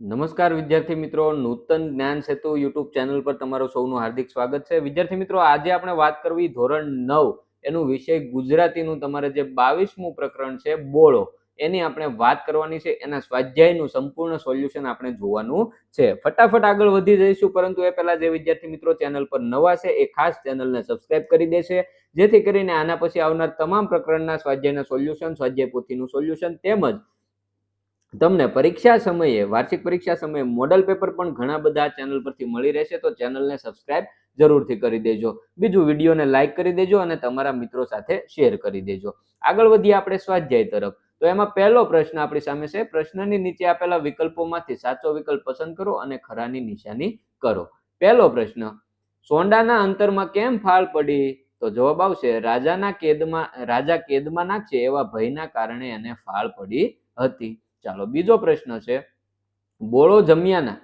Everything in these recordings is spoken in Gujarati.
નમસ્કાર વિદ્યાર્થી મિત્રો, નૂતન જ્ઞાન સેતુ યુટ્યુબ ચેનલ પર તમારું સૌનું હાર્દિક સ્વાગત છે. વિદ્યાર્થી મિત્રો, આજે આપણે વાત કરવી ધોરણ નવ એનું વિષય ગુજરાતીનું, તમારે જે બાવીસમું પ્રકરણ છે, બોળો, એની આપણે વાત કરવાની છે. એના સ્વાધ્યાયનું સંપૂર્ણ સોલ્યુશન આપણે જોવાનું છે. ફટાફટ આગળ વધી જઈશું, પરંતુ એ પહેલા જે વિદ્યાર્થી મિત્રો ચેનલ પર નવા છે, એ ખાસ ચેનલને સબસ્ક્રાઇબ કરી દેશે. જેથી કરીને આના પછી આવનાર તમામ પ્રકરણના સ્વાધ્યાયના સોલ્યુશન સ્વાધ્યાય પોથીનું સોલ્યુશન તેમજ તમને પરીક્ષા સમયે, વાર્ષિક પરીક્ષા સમયે મોડલ પેપર પણ ઘણા બધા ચેનલ પરથી મળી રહેશે, તો ચેનલને સબસ્ક્રાઇબ જરૂરથી કરી દેજો. બીજું વિડીયોને લાઇક કરી દેજો અને તમારા મિત્રો સાથે શેર કરી દેજો. આગળ વધીએ આપણે સ્વાધ્યાય તરફ. તો એમાં પહેલો પ્રશ્ન આપણી સામે છે. પ્રશ્નની નીચે આપેલા વિકલ્પોમાંથી સાચો વિકલ્પ પસંદ કરો અને ખરાની નિશાની કરો. પહેલો પ્રશ્ન, સોંડાના અંતરમાં કેમ ફાળ પડી? તો જવાબ આવશે, રાજાના કેદમાં, રાજા કેદમાં નાખશે એવા ભયના કારણે એને ફાળ પડી હતી. ચાલો, બીજો પ્રશ્ન છે. બોળો જમ્યાના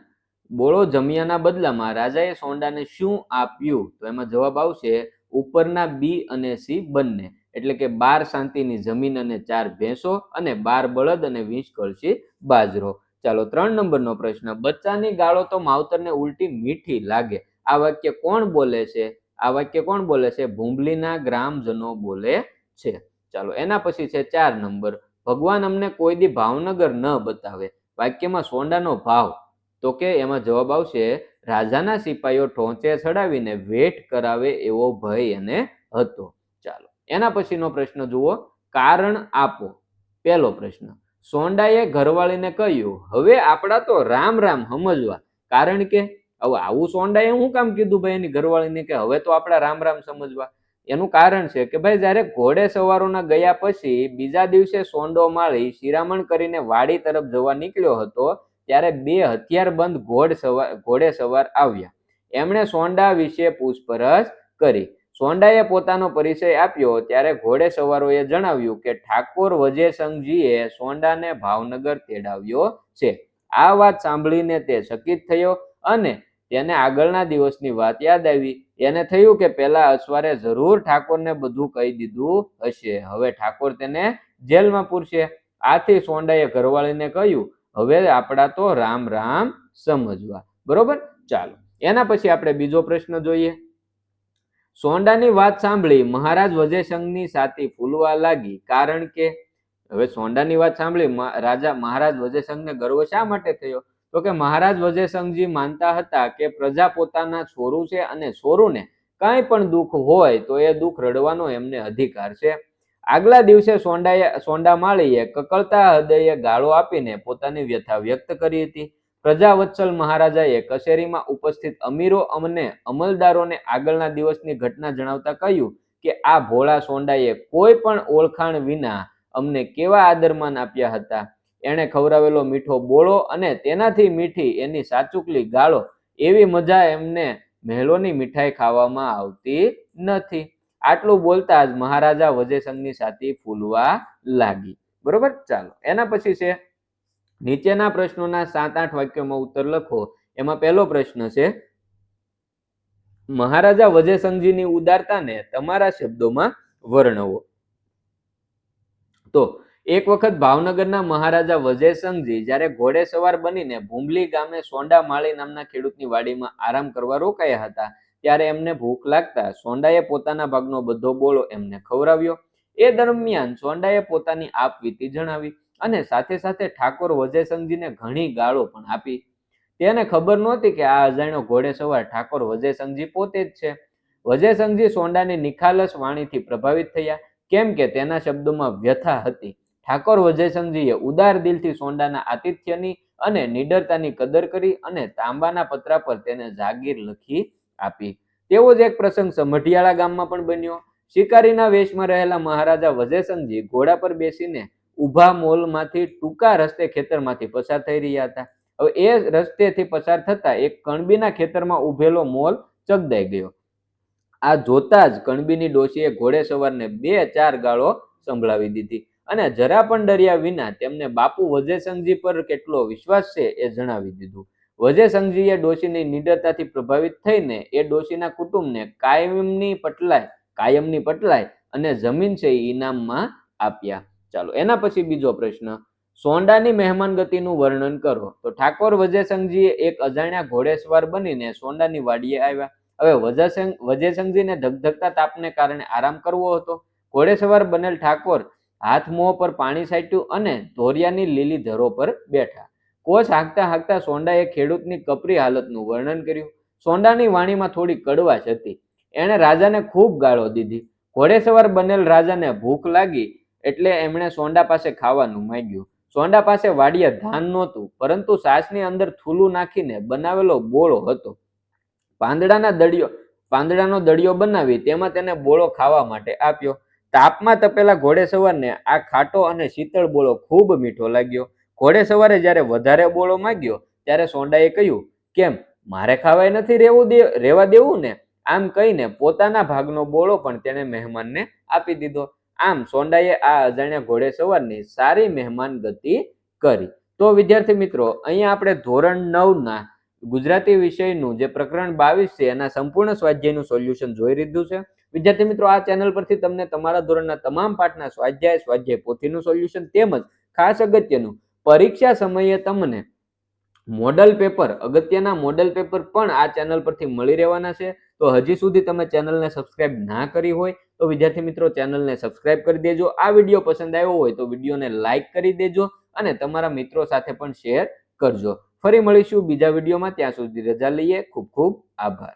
બોળો જમ્યાના બદલામાં રાજાએ સોંડાને શું આપ્યું? તો એમાં જવાબ આવશે ઉપરના બી અને સી બંને. એટલે કે બાર શાંતિની જમીન અને ચાર ભેંસો અને બાર બળદ અને વીસ કળશી બાજરો. ચાલો, ત્રણ નંબરનો પ્રશ્ન. બચ્ચાની ગાળો તો માવતરને ઉલટી મીઠી લાગે. આ વાક્ય કોણ બોલે છે? આ વાક્ય કોણ બોલે છે? ભૂંબલીના ગ્રામજનો બોલે છે. ચાલો, એના પછી છે ચાર નંબર. ભગવાન અમને કોઈ દી ભાવનગર ન બતાવે. વાક્યમાં સોંડાનો ભાવ. તો કે એમાં જવાબ આવશે, રાજાના સિપાહીઓ ઠોંચે ચડાવીને વેઠ કરાવે એવો ભય એને હતો. ચાલો, એના પછીનો પ્રશ્ન જુઓ. કારણ આપો. પહેલો પ્રશ્ન. સોંડાએ ઘરવાળીને કહ્યું, હવે આપણા તો રામ રામ સમજવા. કારણ કે, હવે આવું સોંડાએ હું કામ કીધું ભાઈ એની ઘરવાળીને કે હવે તો આપણા રામ રામ સમજવા. એનું કારણ છે કે ભાઈ જ્યારે ઘોડે સવારોના ગયા પછી બીજા દિવસે સોંડો માળી શિરામણ કરીને વાડી તરફ જવા નીકળ્યો હતો, ત્યારે બે હથિયારબંધ ઘોડ સવાર ઘોડે સવાર આવ્યા. એમણે સોંડા વિશે પૂછપરછ કરી. સોંડાએ પોતાનો પરિચય આપ્યો ત્યારે ઘોડે સવારોએ જણાવ્યું કે ઠાકોર વજયસંઘજીએ સોંડાને ભાવનગર તેડાવ્યો છે. આ વાત સાંભળીને તે ચકિત થયો અને તેને આગળના દિવસની વાત યાદ આવી. એને થયું કે પેલા અસવારે જરૂર ઠાકોરને બધું કહી દીધું હશે. હવે ઠાકોર તેને જેલમાં પૂરશે. આથી સોંડાએ ઘરવાળીને કહ્યું, હવે આપણા તો રામ રામ સમજવા. બરોબર? ચાલો, એના પછી આપણે બીજો પ્રશ્ન જોઈએ. સોંડાની વાત સાંભળી મહારાજ વજયસંઘની સાથી ફૂલવા લાગી. કારણ કે, હવે સોંડાની વાત સાંભળી રાજા, મહારાજ વજયસંઘને ગર્વ શા માટે થયો? તો કે મહારાજ વજયસંઘજી માનતા હતા કે પ્રજા પોતાના છોરું છે અને છોરુને કાંઈ પણ દુઃખ હોય તો એ દુઃખ રડવાનો એમને અધિકાર છે. આગલા દિવસે સોંડાએ સોંડા માળીએ કકળતા હૃદયે ગાળો આપીને પોતાની વ્યથા વ્યક્ત કરી હતી. પ્રજાવત્સલ મહારાજાએ કચેરીમાં ઉપસ્થિત અમીરો અમને અમલદારોને આગળના દિવસની ઘટના જણાવતા કહ્યું કે આ ભોળા સોંડાએ કોઈ પણ ઓળખાણ વિના અમને કેવા આદરમાન આપ્યા હતા? એણે ખવડાવેલો મીઠો બોળો અને તેનાથી મીઠી એની સાચુકલી ગાળો, એવી મજા એમને મહેલોની મીઠાઈ ખાવામાં આવતી નથી. આટલું બોલતા જ મહારાજા વજયસંઘની સાથી ફૂલવા લાગી. બરોબર? ચાલો, એના પછી છે, નીચેના પ્રશ્નોના સાત આઠ વાક્યોમાં ઉત્તર લખો. એમાં પહેલો પ્રશ્ન છે, મહારાજા વજયસંઘજીની ઉદારતાને તમારા શબ્દોમાં વર્ણવો. તો એક વખત ભાવનગરના મહારાજા વજયસંઘજી જ્યારે ઘોડે સવાર બનીને ભૂંબલી ગામે સોંડા માળી નામના ખેડૂતની વાડીમાં આરામ કરવા રોકાયા હતા, ત્યારે એમને ભૂખ લાગતા સોંડાએ પોતાના ભાગનો બધો બોળો એમને ખવડાવ્યો. એ દરમિયાન સોંડાએ પોતાની આપવીતી જણાવી અને સાથે સાથે ઠાકોર વજયસંઘજીને ઘણી ગાળો પણ આપી. તેને ખબર નહોતી કે આ અજાણ્યો ઘોડે સવાર ઠાકોર વજયસંઘજી પોતે જ છે. વજયસંઘજી સોંડાની નિખાલસ વાણીથી પ્રભાવિત થયા, કેમ કે તેના શબ્દોમાં વ્યથા હતી. ઠાકોર વજયસંઘજીએ ઉદાર દિલથી સોંડાના આતિથ્યની અને નિડરતાની કદર કરી અને તાંબાના પત્રા પર તેને જાગીર લખી આપી. તેવો જ એક પ્રસંગ સમઢિયાળા ગામમાં પણ બન્યો. શિકારીના વેશમાં રહેલા મહારાજા વજયસંઘજી ઘોડા પર બેસીને ઊભા મોલમાંથી ટૂંકા રસ્તે ખેતરમાંથી પસાર થઈ રહ્યા હતા. હવે એ રસ્તેથી પસાર થતા એક કણબીના ખેતરમાં ઉભેલો મોલ ચગદાઈ ગયો. આ જોતા જ કણબીની ડોશીએ ઘોડે સવારને બે ચાર ગાળો સંભળાવી દીધી. અને જરા પણ ડર્યા વિના તેમને બાપુ વજયસંઘજી પર કેટલો વિશ્વાસ છે એ જણાવી દીધું. વજયસંઘજીએ ડોશીની નિડરતાથી પ્રભાવિત થઈને એ ડોશીના કુટુંબને કાયમની પટલાય કાયમની પટલાય અને જમીન છે એ ઇનામમાં આપ્યા. ચાલો, એના પછી બીજો પ્રશ્ન. સોંડાની મહેમાનગતિનું વર્ણન કરો. તો ઠાકોર વજેસંગજીએ એક અજાણ્યા ઘોડેસવાર બનીને સોંડાની વાડીએ આવ્યા. હવે વજેસંગ, વજેસંગજીને ધગધગતા તાપને કારણે આરામ કરવો હતો. ઘોડેસવાર બનેલ ઠાકોર હાથ મોં પર પાણી સાટ્યું અને ધોરિયાની લીલી ધરો પર બેઠા. કોચ હાંકતા હાંકતા સોંડાએ ખેડૂતની કપરી હાલતનું વર્ણન કર્યું. સોંડાની વાણીમાં થોડી કડવાશ હતી. એણે રાજાને ખૂબ ગાળો દીધી. ઘોડેસવાર બનેલ રાજાને ભૂખ લાગી એટલે એમણે સોંડા પાસે ખાવાનું માંગ્યું. સોંડા પાસે વાડિયા ધાન નહોતું, પરંતુ સાસની અંદર થૂલું નાખીને બનાવેલો બોળો હતો. પાંદડાના દડિયો પાંદડાનો દડિયો બનાવી તેમાં તેને બોળો ખાવા માટે આપ્યો. તાપમાં તપેલા ઘોડેસવારને આ ખાટો અને શીતળ બોળો ખૂબ મીઠો લાગ્યો. ઘોડે સવારે જ્યારે વધારે બોળો માંગ્યો, ત્યારે સોંડાએ કહ્યું, કેમ, મારે ખાવાય નથી રહેવું દે, રહેવા દેવું ને? આમ કહીને પોતાના ભાગનો બોળો પણ તેણે મહેમાનને આપી દીધો. આમ સોંડાએ આ અજાણ્યા ઘોડેસવારની સારી મહેમાન ગતિ કરી. તો વિદ્યાર્થી મિત્રો, અહીંયા આપણે ધોરણ નવના ગુજરાતી વિષયનું જે પ્રકરણ બાવીસ છે, એના સંપૂર્ણ સ્વાધ્યાયનું સોલ્યુશન જોઈ લીધું છે. વિદ્યાર્થી મિત્રો, આ ચેનલ પરથી તમને તમારા ધોરણના તમામ પાઠના સ્વાધ્યાય સ્વાધ્યાય પોથીનું સોલ્યુશન તેમજ ખાસ અગત્યનું પરીક્ષા સમયે તમને મોડલ પેપર અગત્યના મોડલ પેપર પણ આ ચેનલ પરથી મળી રહેવાના છે. તો હજી સુધી તમે ચેનલને સબસ્ક્રાઇબ ના કરી હોય તો વિદ્યાર્થી મિત્રો ચેનલને સબસ્ક્રાઇબ કરી દેજો. આ વીડિયો પસંદ આવ્યો હોય તો વિડીયોને લાઇક કરી દેજો અને તમારા મિત્રો સાથે પણ શેર કરજો. ફરી મળીશું બીજા વિડીયોમાં ત્યાં સુધી રજા લઈએ. ખૂબ ખૂબ આભાર.